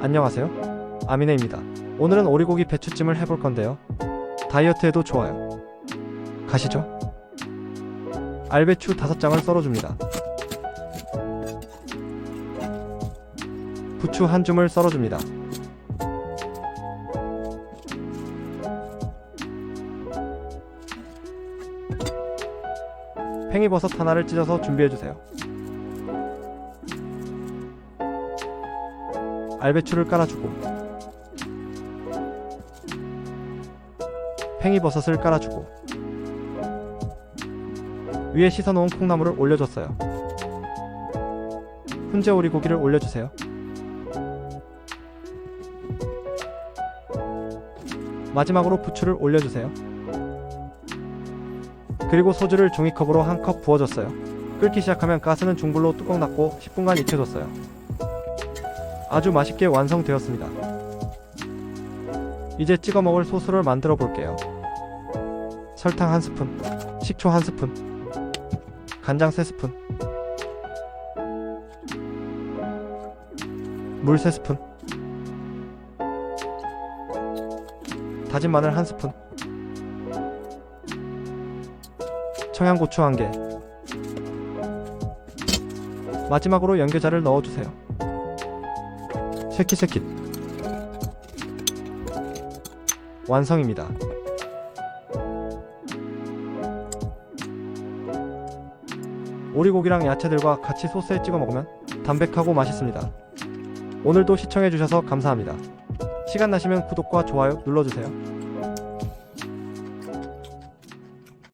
안녕하세요. 아미네입니다. 오늘은 오리고기 배추찜을 해볼 건데요. 다이어트에도 좋아요. 가시죠. 알배추 5장을 썰어줍니다. 부추 한 줌을 썰어줍니다. 팽이버섯 하나를 찢어서 준비해주세요. 알배추를 깔아주고 팽이버섯을 깔아주고 위에 씻어놓은 콩나물을 올려줬어요. 훈제 오리고기를 올려주세요. 마지막으로 부추를 올려주세요. 그리고 소주를 종이컵으로 한 컵 부어줬어요. 끓기 시작하면 가스는 중불로 뚜껑 닫고 10분간 익혀줬어요. 아주 맛있게 완성되었습니다. 이제 찍어 먹을 소스를 만들어 볼게요. 설탕 한 스푼, 식초 한 스푼, 간장 세 스푼, 물 세 스푼, 다진 마늘 한 스푼, 청양고추 한 개, 마지막으로 연계자를 넣어주세요. 쉐킷쉐킷 완성입니다. 오리고기랑 야채들과 같이 소스에 찍어 먹으면 담백하고 맛있습니다. 오늘도 시청해주셔서 감사합니다. 시간 나시면 구독과 좋아요 눌러주세요.